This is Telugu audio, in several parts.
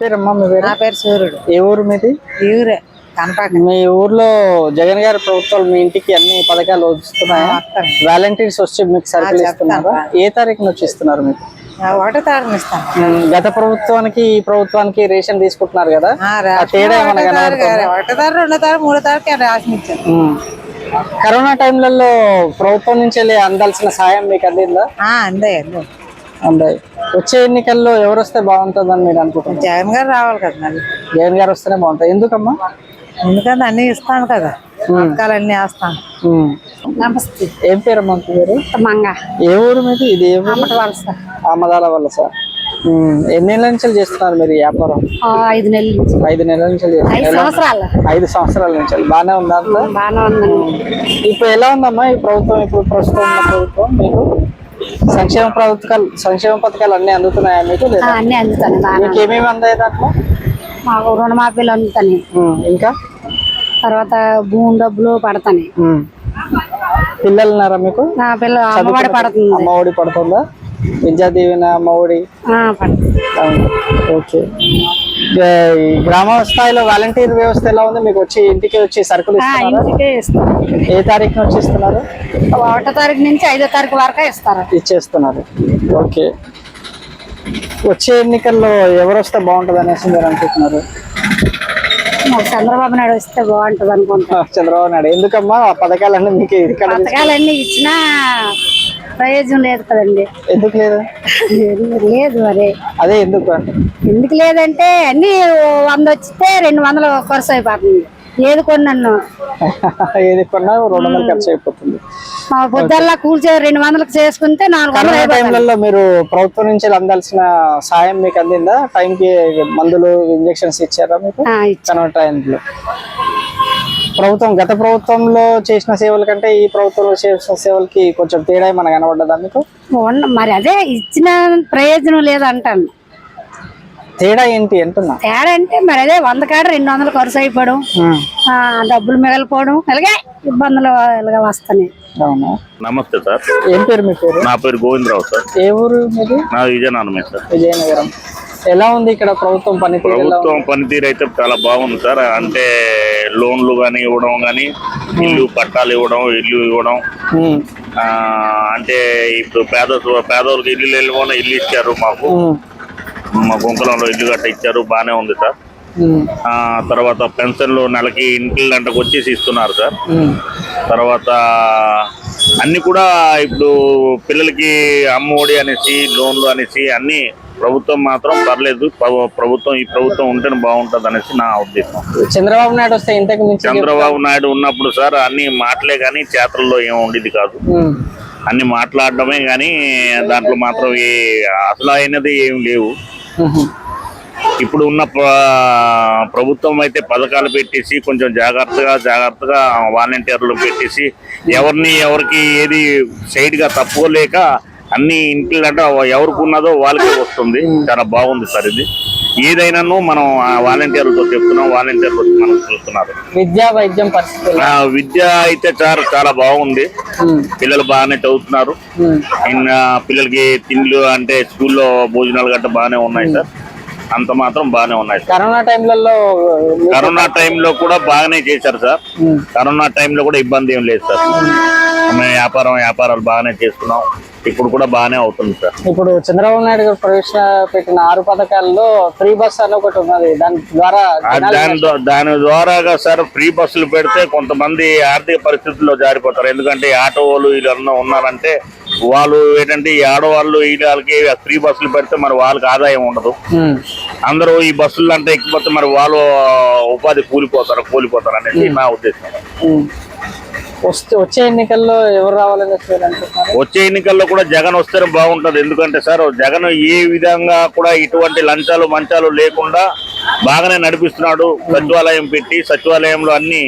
పేరమ్మా మీ పేరు? నా పేరు సూర్యుడు. ఏ ఊరు మీది? ఈ ఊరే కనపాక మీ ఊర్లో జగన్ గారి ప్రభుత్వాలు మీ ఇంటికి అన్ని పథకాలు వస్తున్నాయా? వస్తాను వాలంటీర్స్ వచ్చి మీకు సరుకులు ఇస్తున్నారా? ఏ తారీఖున వచ్చి ఇస్తున్నారు మీకు? ఒకటో తారీఖున ఇస్తాను. గత ప్రభుత్వానికి ఈ ప్రభుత్వానికి రేషన్ తీసుకుంటున్నారు కదా? తేడా ఒకటో? తారీఖు, తారీఖు రెండో తారీఖు మూడో తారీఖు రేషన్ ఇచ్చాను. కరోనా టైంలలో ప్రభుత్వం నుంచి వెళ్ళి అందాల్సిన సాయం మీకు అందిందా? అందే అందాయి వచ్చే ఎన్నికల్లో ఎవరు వస్తే బాగుంటుందని మీరు అనుకుంటున్నారు? జగన్ గారు రావాలి కదా మరి. జగన్ గారు వస్తేనే బాగుంటుంది. ఎందుకమ్మా? ఎందుకంటే అన్ని ఇస్తాను కదా. అన్ని వేస్తాను. నమస్తే. ఏం పేరు? మంగ. ఏ ఊరు మీది? ఇది ఏ ఊరు? వలస. ఆమదాల వల్ల సార్ ఎన్నేళ్ళ నుంచి చేస్తున్నారు మీరు ఈ వ్యాపారం? ఐదు నెలల నుంచి. ఐదు నెలల నుంచి సంవత్సరాలు. ఐదు సంవత్సరాల నుంచి. బాగానే ఉందా? బాగానే ఉందండి. ఇప్పుడు ఎలా ఉందమ్మా ఈ ప్రభుత్వం? ఇప్పుడు ప్రస్తుతం ఉన్న ప్రభుత్వం మీకు? సంక్షేమ పథకాలు సంక్షేమ పథకాలు అన్ని అందుతున్నాయా మీకు అన్ని అందుతాను బాగా మీకు ఏమేమి అందాయి దాంట్లో? మాకు రుణమాఫీలు అందుతాయి ఇంకా? తర్వాత భూమి డబ్బులు పడతాయి. పిల్లలు ఉన్నారా మీకు? నా పిల్ల అమ్మఒడి పడుతుంది. అమ్మ ఒడి పడుతుందా? విద్యా దీవెన అమ్మ ఒడి? ఆ, పడుతుంది. అవును. ఓకే. గ్రామ స్థాయిలో వాలంటీర్ వ్యవస్థ ఎలా ఉంది? మీకు వచ్చి ఇంటికి వచ్చి సరుకులు ఇంటికే ఇస్తారు ఏ తారీఖున వచ్చి ఇస్తున్నారు? ఒకటో తారీఖు నుంచి ఐదో తారీఖు వరకే ఇస్తారు. ఇచ్చేస్తున్నారు. ఓకే. వచ్చే ఎన్నికల్లో ఎవరు వస్తే బాగుంటుంది అనేసి మీరు అనుకుంటున్నారు? చంద్రబాబు నాయుడు వస్తే బాగుంటుంది అనుకుంటా చంద్రబాబు నాయుడు. ఎందుకమ్మా? ఆ పథకాలన్నీ మీకు ఇక్కడ పథకాలన్నీ ఇచ్చినా ప్రయోజనం లేదు కదండి. ఎందుకు లేదు? లేదు మరి. అదే ఎందుకు? ఎందుకు లేదంటే అన్ని వంద వచ్చితే రెండు వందలు ఖర్చు అయిపోతుంది ఏది కొన్నాను? ఏది కొన్నా రెండు వందలు ఖర్చు అయిపోతుంది. మా పొద్దుల్లా కూర్చో రెండు వందలకు చేసుకుంటే నాలుగు వందలు టైంలలో మీరు ప్రభుత్వం నుంచి అందాల్సిన సాయం మీకు అందిందా? టైంకి మందులు ఇంజెక్షన్స్ ఇచ్చారా మీకు? కరోనా టైంలో ప్రభుత్వం గత ప్రభుత్వంలో చేసిన సేవల కంటే ఈ ప్రభుత్వంలో చేసిన సేవలకి కొంచెం తేడా ఏమైనా కనబడ్డదా మీకు? మరి అదే ఇచ్చిన ప్రయోజనం లేదంటాను. తేడా ఏంటి అంటున్నా? తేడా అంటే మరి అదే వంద కాడ రెండు వందలు ఖర్చు అయిపోవడం ఆ, డబ్బులు మిగిలిపోవడం ఇలాగే ఇబ్బందులు ఇలాగే వస్తున్నాయి. అవునా? నమస్తే సార్. ఏం పేరు మీ పేరు? నా పేరు గోవిందరావు సార్. ఏ ఊరు మీది? నా విజయనగరమే సార్. విజయనగరం. ఎలా ఉంది ఇక్కడ ప్రభుత్వం పనితీరు? ప్రభుత్వం పనితీరు అయితే చాలా బాగుంది సార్. అంటే లోన్లు కానీ ఇవ్వడం కానీ ఇల్లు పట్టాలు ఇవ్వడం ఇల్లు ఇవ్వడం. అంటే ఇప్పుడు పేద పేదవాళ్ళకి ఇల్లు వెళ్ళిపోయిన ఇల్లు ఇచ్చారు మాకు. మా గుంకలంలో ఇల్లు గట్ట ఇచ్చారు బాగానే ఉంది సార్. తర్వాత పెన్షన్లు నెలకి ఇంటి గంటకు వచ్చేసి ఇస్తున్నారు సార్. తర్వాత అన్ని కూడా ఇప్పుడు పిల్లలకి అమ్మఒడి అనేసి లోన్లు అనేసి అన్ని ప్రభుత్వం మాత్రం పర్లేదు. ప్ర- ప్రభుత్వం ఈ ప్రభుత్వం ఉంటేనే బాగుంటది అనేసి నా ఉద్దేశం. చంద్రబాబు నాయుడు వస్తే ఇంతకు మించి చంద్రబాబు నాయుడు ఉన్నప్పుడు సార్ అన్ని మాటలే కానీ చేతల్లో ఏం ఉండేది కాదు. అన్ని మాట్లాడడమే కానీ దాంట్లో మాత్రం ఏ అసలు అయినది ఏం లేవు. ఇప్పుడు ఉన్న ప్ర- ప్రభుత్వం అయితే పథకాలు పెట్టేసి కొంచెం జాగ్రత్తగా జాగ్రత్తగా వాలంటీర్లు పెట్టేసి ఎవరిని ఎవరికి ఏది సైడ్గా తప్పుకోలేక అన్ని ఇంటిలంటే ఎవరికి ఉన్నదో వాళ్ళకే వస్తుంది. చాలా బాగుంది సార్ ఇది. ఏదైనాను మనం ఆ వాలంటీర్లతో చెప్తున్నాం. వాలంటీర్లు మనం చూస్తున్నారు. విద్యా వైద్యం పరిస్థితులు. ఆ విద్య అయితే చాలా చాలా బాగుంది. పిల్లలు బాగానే చదువుతున్నారు. ఇంకా పిల్లలకి తిండ్లు అంటే స్కూల్లో భోజనాలు గట్రా బాగానే ఉన్నాయి సార్. అంత మాత్రం బాగానే ఉన్నాయి కరోనా టైంలలో కరోనా టైంలో కూడా బాగానే చేశారు సార్. కరోనా టైంలో కూడా ఇబ్బంది ఏం లేదు సార్. మేము వ్యాపారం వ్యాపారాలు బాగానే చేసుకున్నాం. ఇప్పుడు కూడా బాగానే అవుతుంది సార్. ఇప్పుడు చంద్రబాబు నాయుడు గారు ప్రవేశపెట్టిన ఆరు పథకాల్లో ఫ్రీ బస్ అని ఒకటి ఉన్నది. దాని ద్వారా దాని దాని ద్వారాగా సార్ ఫ్రీ బస్సులు పెడితే కొంతమంది ఆర్థిక పరిస్థితుల్లో జారిపోతారు. ఎందుకంటే ఆటో వాళ్ళు వీళ్ళన్నా ఉన్నారంటే వాళ్ళు ఏంటంటే ఈ ఆడవాళ్ళు వీళ్ళకి ఫ్రీ బస్సులు పెడితే మరి వాళ్ళకి ఆదాయం ఉండదు. అందరూ ఈ బస్సులు అంటే ఎక్కిపోతే మరి వాళ్ళు ఉపాధి కూలిపోతారు కూలిపోతారు అనేది నా ఉద్దేశం. వస్తే వచ్చే ఎన్నికల్లో ఎవరు రావాలని వచ్చే ఎన్నికల్లో కూడా జగన్ వస్తేనే బాగుంటది. ఎందుకంటే సార్ జగన్ ఏ విధంగా కూడా ఇటువంటి లంచాలు మంచాలు లేకుండా బాగానే నడిపిస్తున్నాడు. సచివాలయం పెట్టి సచివాలయంలో అన్ని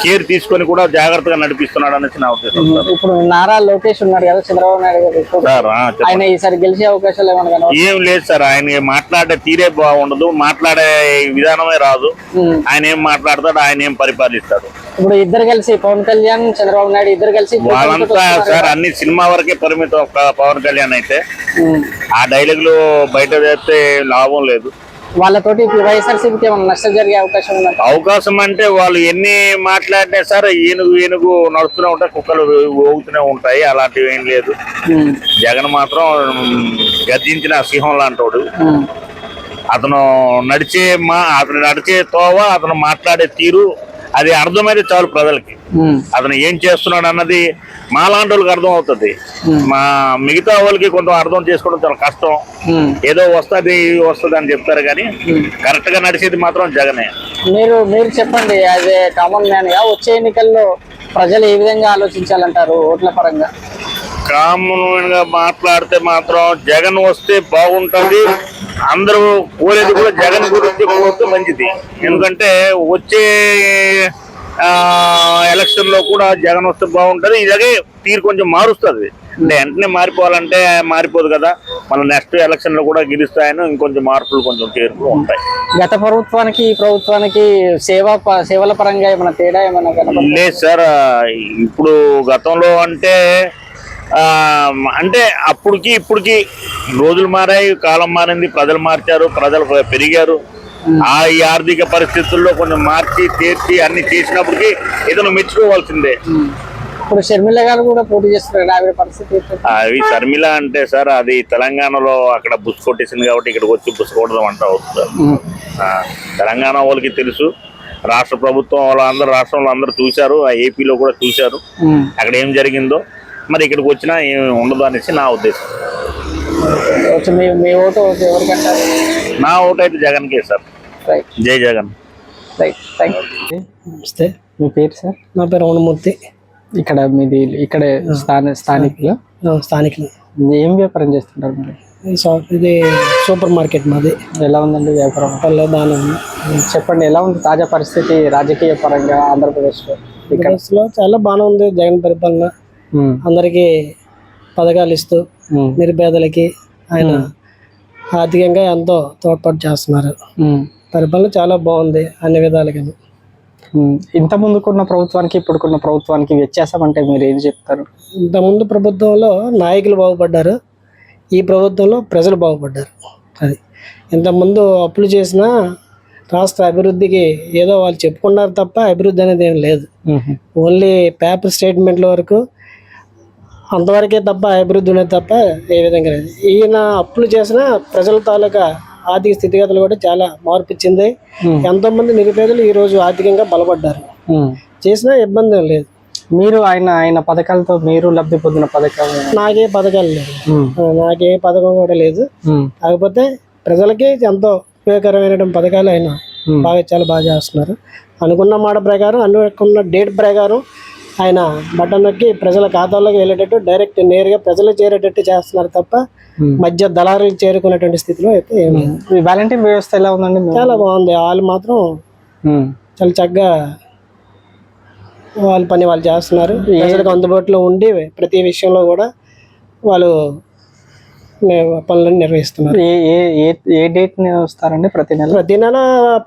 కేర్ తీసుకొని కూడా జాగ్రత్తగా నడిపిస్తున్నాడు అనేసి నా ఉద్దేశం. ఇప్పుడు నారా లోకేష్ ఉన్నారు కదా చంద్రబాబు నాయుడు గారు. ఆయన ఈసారి గెలిచే అవకాశాలు ఏమైనా కనబడుతున్నాయా? ఏం లేదు సార్ ఆయన మాట్లాడే తీరే బాగుండదు మాట్లాడే విధానమే రాదు. ఆయన ఏం మాట్లాడతాడు ఆయన ఏం పరిపాలిస్తాడు ఇప్పుడు ఇద్దరు కలిసి పవన్ కళ్యాణ్ చంద్రబాబు నాయుడు ఇద్దరు కలిసి వాళ్ళంతా సార్ అన్ని సినిమా వరకే పరిమితం పవన్ కళ్యాణ్ అయితే ఆ డైలాగులు బయట చేస్తే లాభం లేదు వాళ్ళతోటి వైఎస్ఆర్సీపీకి ఏమైనా నష్టం జరిగే అవకాశం ఉందంట అవకాశం అంటే వాళ్ళు ఎన్ని మాట్లాడినా సరే ఏనుగు ఏనుగు నడుస్తూనే ఉంటాయి కుక్కలు ఊగుతూనే ఉంటాయి అలాంటివి ఏం లేదు. జగన్ మాత్రం గర్జించిన సింహం లాంటోడు. అతను నడిచే మా అతను నడిచే తోవ అతను మాట్లాడే తీరు అది అర్థమైతే చాలు ప్రజలకి. అతను ఏం చేస్తున్నాడు అన్నది మా లాంటి వాళ్ళకి అర్థం అవుతుంది మా మిగతా వాళ్ళకి కొంత అర్థం చేసుకోవడం చాలా కష్టం. ఏదో వస్తుంది వస్తుంది అని చెప్తారు కానీ కరెక్ట్గా నడిచేది మాత్రం జగనే. మీరు మీరు చెప్పండి యాజ్ ఏ కామన్ మ్యాన్గా వచ్చే ఎన్నికల్లో ప్రజలు ఏ విధంగా ఆలోచించాలంటారు ఓట్ల పరంగా? కామన్గా మాట్లాడితే మాత్రం జగన్ వస్తే బాగుంటది అందరూ కోరేది కూడా జగన్ గురించి కోరితే మంచిది. ఎందుకంటే వచ్చే ఎలక్షన్లో కూడా జగన్ వస్తే బాగుంటది. ఇలాగే తీరు కొంచెం మారుస్తుంది. అంటే వెంటనే మారిపోవాలంటే మారిపోదు కదా. మళ్ళీ నెక్స్ట్ ఎలక్షన్లో కూడా గెలుస్తాయని ఇంకొంచెం మార్పులు కొంచెం చేర్పులు ఉంటాయి. గత ప్రభుత్వానికి ఈ ప్రభుత్వానికి సేవా సేవల పరంగా ఏమైనా తేడా ఏమైనా? లేదు సార్. ఇప్పుడు గతంలో అంటే అంటే అప్పటికి ఇప్పటికి రోజులు మారాయి కాలం మారింది ప్రజలు మార్చారు ప్రజలు పెరిగారు. ఆ ఈ ఆర్థిక పరిస్థితుల్లో కొంచెం మార్చి తీర్చి అన్ని చేసినప్పటికీ ఇతను మెచ్చుకోవాల్సిందే. ఇప్పుడు షర్మిల గారు కూడా పోటీ చేస్తున్నారు ఆవిడ పరిస్థితి? అవి శర్మిల అంటే సార్ అది తెలంగాణలో అక్కడ బుస్ కొట్టేసింది కాబట్టి ఇక్కడికి వచ్చి బుస్ కొట్టడం అంట ఆ, తెలంగాణ వాళ్ళకి తెలుసు. రాష్ట్ర ప్రభుత్వం వాళ్ళందరూ రాష్ట్రంలో అందరూ చూశారు ఆ ఏపీలో కూడా చూశారు. అక్కడ ఏం జరిగిందో మరి ఇక్కడికి వచ్చినా ఏమి ఉండదు అనేసి నా ఉద్దేశం. మీ మీ ఓటు ఎవరికంటారు నా ఓటు అయితే జగన్కే సార్. రైట్ జై జగన్. రైట్ థ్యాంక్ యూ నమస్తే. మీ పేరు సార్ నా పేరు రమణమూర్తి. ఇక్కడ మీది ఇక్కడ స్థాన స్థానికులు? స్థానికులు. ఏం వ్యాపారం చేస్తుంటారు మీరు? ఇది సూపర్ మార్కెట్ మాది. ఎలా ఉందండి వ్యాపారం? పల్లె బాగానే ఉంది. చెప్పండి ఎలా ఉంది తాజా పరిస్థితి రాజకీయ పరంగా ఆంధ్రప్రదేశ్లో? ఇక్కడ. ఆంధ్రప్రదేశ్లో చాలా బాగానే ఉంది జగన్ పరిపాలన. అందరికీ పథకాలు ఇస్తూ నిరుపేదలకి ఆయన ఆర్థికంగా ఎంతో తోడ్పాటు చేస్తున్నారు. పరిపాలన చాలా బాగుంది అన్ని విధాలుగా. ఇంత ముందుకున్న ప్రభుత్వానికి ఇప్పుడుకున్న ప్రభుత్వానికి వ్యత్యాసం అంటే మీరు ఏం చెప్తారు? ఇంతకుముందు ప్రభుత్వంలో నాయకులు బాగుపడ్డారు. ఈ ప్రభుత్వంలో ప్రజలు బాగుపడ్డారు. అది ఇంతకుముందు అప్పులు చేసిన రాష్ట్ర అభివృద్ధికి ఏదో వాళ్ళు చెప్పుకున్నారు తప్ప అభివృద్ధి అనేది ఏం లేదు. ఓన్లీ పేపర్ స్టేట్మెంట్ల వరకు అంతవరకే తప్ప అభివృద్ధి అనేది తప్ప ఏ విధంగా లేదు. ఈయన అప్పులు చేసిన ప్రజల తాలూకా ఆర్థిక స్థితిగతులు కూడా చాలా మార్పు ఇచ్చింది ఎంతోమంది నిరుపేదలు ఈరోజు ఆర్థికంగా బలపడ్డారు. చేసినా ఇబ్బంది లేదు. మీరు ఆయన ఆయన పథకాలతో మీరు లబ్ధి పొందిన పథకాలు? నాకే పథకాలు ఆ, నాకే పథకం కూడా లేదు. కాకపోతే ప్రజలకి ఎంతో ఉపయోగకరమైన పథకాలు ఆయన. బాగా చాలా బాగా చేస్తున్నారు. అనుకున్న మాట ప్రకారం అనుకున్న డేట్ ప్రకారం ఆయన బటన్ నొక్కి ప్రజల ఖాతాల్లోకి వెళ్ళేటట్టు డైరెక్ట్ నేరుగా ప్రజలు చేరేటట్టు చేస్తున్నారు తప్ప ఉమ్. మధ్య దళారులు చేరుకునేటువంటి స్థితిలో అయితే. ఈ వాలంటీర్ వ్యవస్థ ఎలా ఉందండి? చాలా బాగుంది. వాళ్ళు మాత్రం ఉమ్, చాలా చక్కగా వాళ్ళ పని వాళ్ళు చేస్తున్నారు. ప్రజలకు అందుబాటులో ఉండి ప్రతి విషయంలో కూడా వాళ్ళు పనులను నిర్వహిస్తున్నారు. ఏ ఏ ఏ- ఏ డేట్ వస్తారండి? ప్రతి నెల? ప్రతి నెల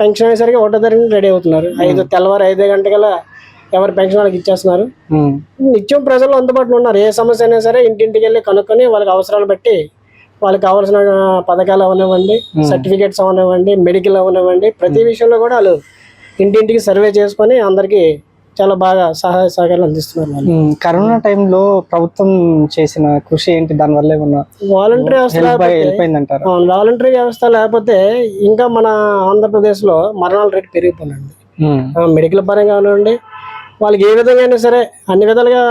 పెన్షన్ అయ్యేసరికి ఒకటో తారీఖు రెడీ అవుతున్నారు. ఐదు తెల్లవారు ఐదు గంటల ఎవరి పెన్షన్ వాళ్ళకి ఇచ్చేస్తున్నారు. నిత్యం ప్రజలు అందుబాటులో ఉన్నారు. ఏ సమస్య అయినా సరే ఇంటింటికి వెళ్ళి కనుక్కొని వాళ్ళకి అవసరాలు బట్టి వాళ్ళకి కావాల్సిన పథకాలు అవనివ్వండి సర్టిఫికేట్స్ అవనివ్వండి మెడికల్ అవనివ్వండి. ప్రతి విషయంలో కూడా వాళ్ళు ఇంటింటికి సర్వే చేసుకొని అందరికీ చాలా బాగా సహాయ సహకారాలు అందిస్తున్నారు కరోనా టైంలో ప్రభుత్వం చేసిన కృషి ఏంటి? దానివల్ల ఏమన్నా వాలంటరీ వ్యవస్థ వాలంటరీ వ్యవస్థ లేకపోతే ఇంకా మన ఆంధ్రప్రదేశ్లో మరణాల రేటు పెరిగిపోయింది మెడికల్ పరంగా కానివ్వండి వాళ్ళకి ఏ విధంగా అయినా సరే అన్ని విధాలుగా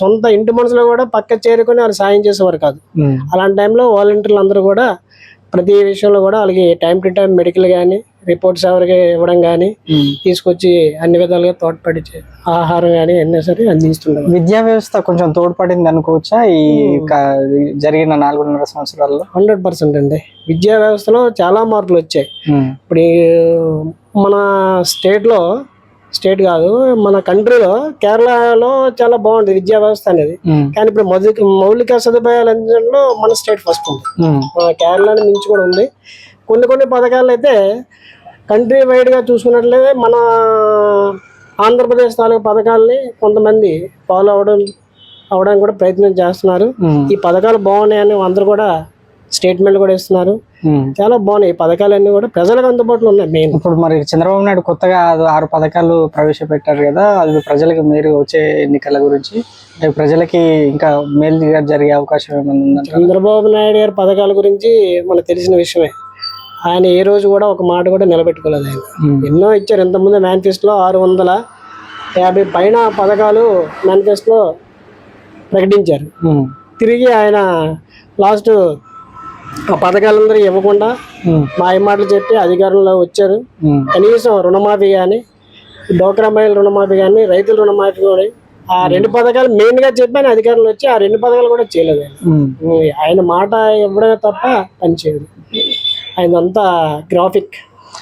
సొంత ఇంటి మనుషులు కూడా పక్క చేరుకొని వాళ్ళు సాయం చేసేవారు కాదు. అలాంటి టైంలో వాలంటీర్లు అందరూ కూడా ప్రతి విషయంలో కూడా వాళ్ళకి టైం టు టైం మెడికల్ కానీ రిపోర్ట్స్ ఎవరికి ఇవ్వడం కానీ తీసుకొచ్చి అన్ని విధాలుగా తోడ్పడి ఆహారం కానీ అన్నీ సరే అందిస్తుండేవారు. విద్యా వ్యవస్థ కొంచెం తోడ్పడింది అనుకోవచ్చా? ఈ జరిగిన నాలుగున్నర సంవత్సరాల్లో? హండ్రెడ్ పర్సెంట్ అండి. విద్యా వ్యవస్థలో చాలా మార్పులు వచ్చాయి. ఇప్పుడు మన స్టేట్లో స్టేట్ కాదు మన కంట్రీలో కేరళలో చాలా బాగుంది విద్యా వ్యవస్థ అనేది. కానీ ఇప్పుడు మౌలిక మౌలిక సదుపాయాలు అందించడంలో మన స్టేట్ ఫస్ట్ ఉంది. కేరళని మించి కూడా ఉంది. కొన్ని కొన్ని పథకాలు అయితే కంట్రీ వైడ్గా చూసుకున్నట్లయితే మన ఆంధ్రప్రదేశ్ తాలూకు పథకాలని కొంతమంది ఫాలో అవ్వడం అవడానికి కూడా ప్రయత్నం చేస్తున్నారు. ఈ పథకాలు బాగున్నాయని అందరూ కూడా స్టేట్మెంట్ కూడా ఇస్తున్నారు. చాలా బాగున్నాయి. ఈ పథకాలన్నీ కూడా ప్రజలకు అందుబాటులో ఉన్నాయి మెయిన్. ఇప్పుడు మరి చంద్రబాబు నాయుడు కొత్తగా ఆరు పథకాలు ప్రవేశపెట్టారు కదా అది ప్రజలకు మీరు వచ్చే ఎన్నికల గురించి అంటే ప్రజలకి ఇంకా మేలు జరిగే అవకాశం ఏమైనా ఉందంట చంద్రబాబు నాయుడు గారి పథకాల గురించి మనకు తెలిసిన విషయమే. ఆయన ఏ రోజు కూడా ఒక మాట కూడా నిలబెట్టుకోలేదు ఆయన. ఎన్నో ఇచ్చారు. ఇంతకుముందు మేనిఫెస్టోలో ఆరు వందల యాభై పైన పథకాలు మేనిఫెస్టోలో ప్రకటించారు. తిరిగి ఆయన లాస్ట్ ఆ పథకాలందరూ ఇవ్వకుండా మాయ మాటలు చెప్పి అధికారంలో వచ్చారు. కనీసం రుణమాఫీ కానీ డోక్రా మహిళ రుణమాఫీ కానీ రైతుల రుణమాఫీ కూడా ఆ రెండు పథకాలు మెయిన్గా చెప్పి ఆయన అధికారంలో వచ్చి ఆ రెండు పథకాలు కూడా చేయలేదు ఆయన. మాట ఇవ్వడమే తప్ప పని చేయదు. ఆయన అంతా గ్రాఫిక్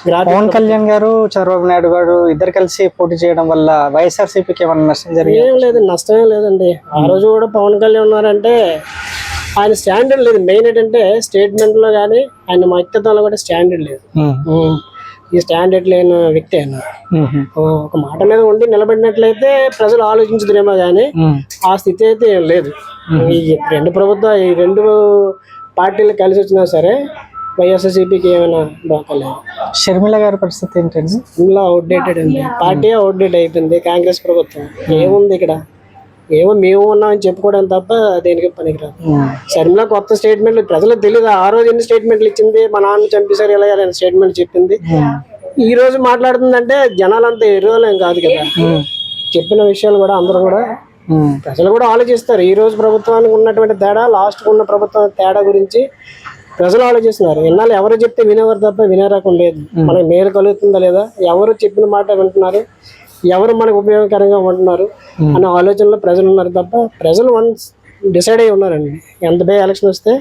గ్రాఫిక్ పవన్ కళ్యాణ్ గారు చంద్రబాబు నాయుడు గారు ఇద్దరు కలిసి పోటీ చేయడం వల్ల వైఎస్ఆర్సీపీకి ఏమైనా నష్టం జరిగింది? ఏం లేదు నష్టమే లేదండి. ఆ రోజు కూడా పవన్ కళ్యాణ్ ఉన్నారంటే ఆయన స్టాండర్డ్ లేదు. మెయిన్ ఏంటంటే స్టేట్మెంట్లో కానీ ఆయన వ్యక్తిత్వంలో కూడా స్టాండర్డ్ లేదు. ఈ స్టాండర్డ్ లేని వ్యక్తి ఆయన. ఒక మాట మీద ఉండి నిలబడినట్లయితే ప్రజలు ఆలోచించదురేమో కానీ ఆ స్థితి అయితే ఏం లేదు. ఈ రెండు ప్రభుత్వ ఈ రెండు పార్టీలు కలిసి వచ్చినా సరే వైఎస్ఆర్సీపీకి ఏమైనా డోకలేదు షర్మిల గారి పరిస్థితి ఏంటండి? ఇందులో అవుట్డేటెడ్ అండి. పార్టీ అవుట్డేట్ అయిపోయింది. కాంగ్రెస్ ప్రభుత్వం ఏముంది ఇక్కడ? ఏమో మేము ఉన్నామని చెప్పుకోవడం తప్ప దేనికి పనికిరాదు. శర్మిల కొత్త స్టేట్మెంట్లు ప్రజలకు తెలియదు ఆ రోజు ఎన్ని స్టేట్మెంట్లు ఇచ్చింది? మా నాన్న చంపేశారు ఇలా స్టేట్మెంట్ చెప్పింది. ఈ రోజు మాట్లాడుతుందంటే జనాలంతా ఎరువులేం కాదు కదా. చెప్పిన విషయాలు కూడా అందరూ కూడా ప్రజలు కూడా ఆలోచిస్తారు. ఈ రోజు ప్రభుత్వానికి ఉన్నటువంటి తేడా లాస్ట్ ఉన్న ప్రభుత్వం తేడా గురించి ప్రజలు ఆలోచిస్తున్నారు. ఇన్నాళ్ళు ఎవరు చెప్తే వినేవారు తప్ప వినే రకం లేదు మనకి మేలు కలుగుతుందా లేదా? ఎవరు చెప్పిన మాట వింటున్నారు? ఎవరు మనకు ఉపయోగకరంగా ఉంటున్నారు అనే ఆలోచనలో ప్రజలు ఉన్నారు తప్ప ప్రజలు వన్స్ డిసైడ్ అయి ఉన్నారండి. ఎంత బే ఎలక్షన్ వస్తే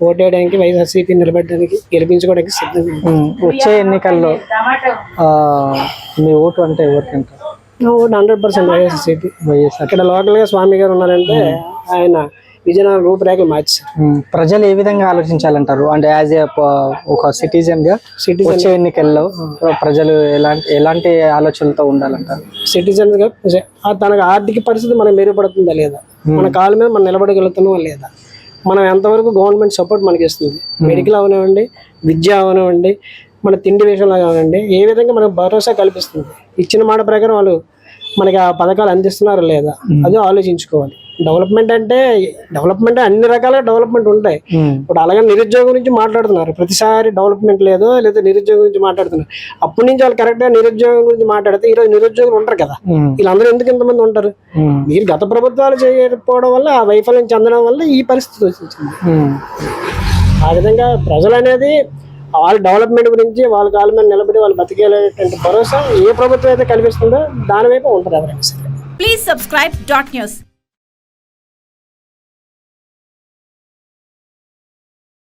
ఓటేయడానికి వైఎస్ఆర్సీపీ నిలబెట్టడానికి గెలిపించుకోవడానికి సిద్ధంగా. ఉమ్, వచ్చే ఎన్నికల్లో మీ ఓటు అంటే ఎవరికంటారు vote hundred percent YSRCP YSR ఇక్కడ లోకల్గా స్వామి గారు ఉన్నారంటే ఆయన విజయనగరం రూపురేఖలు మార్చారు ప్రజలు ఏ విధంగా ఆలోచించాలంటారు? అంటే యాజ్ ఏ ఒక సిటిజన్గా వచ్చే ఎన్నికల్లో ప్రజలు ఎలాంటి ఎలాంటి ఆలోచనలతో ఉండాలంటారు? సిటిజన్గా తనకు ఆర్థిక పరిస్థితి మనం మెరుగుపడుతుందా లేదా? మన కాళ్ళ మీద మనం నిలబడగలుగుతున్నామా లేదా? మనం ఎంతవరకు గవర్నమెంట్ సపోర్ట్ మనకి ఇస్తుంది? మెడికల్ అవనివ్వండి విద్య అవనివ్వండి మన తిండి విషయంలో కానివ్వండి ఏ విధంగా మనకు భరోసా కల్పిస్తుంది? ఇచ్చిన మాట ప్రకారం వాళ్ళు మనకి ఆ పథకాలు అందిస్తున్నారా లేదా? అది ఆలోచించుకోవాలి. డెవలప్మెంట్ అంటే డెవలప్మెంట్ అన్ని రకాల డెవలప్మెంట్ ఉంటాయి. ఇప్పుడు అలాగే నిరుద్యోగం గురించి మాట్లాడుతున్నారు. ప్రతిసారి డెవలప్మెంట్ లేదు లేదా నిరుద్యోగం గురించి మాట్లాడుతున్నారు. అప్పటి నుంచి వాళ్ళు కరెక్ట్గా నిరుద్యోగం గురించి మాట్లాడితే ఈరోజు నిరుద్యోగులు ఉంటారు కదా. వీళ్ళందరూ ఎందుకు ఇంతమంది ఉంటారు? మీరు గత ప్రభుత్వాలు చేయకపోవడం వల్ల ఆ వైఫల్యం చెందడం వల్ల ఈ పరిస్థితి వచ్చింది. ఆ విధంగా ప్రజలు అనేది వాళ్ళ డెవలప్మెంట్ గురించి వాళ్ళ కాళ్ళ మీద నిలబడి వాళ్ళు బతికేటువంటి భరోసా ఏ ప్రభుత్వం అయితే కల్పిస్తుందో దాని వైపు ఉంటారు ఎవరైనా సరే. Please subscribe dot news.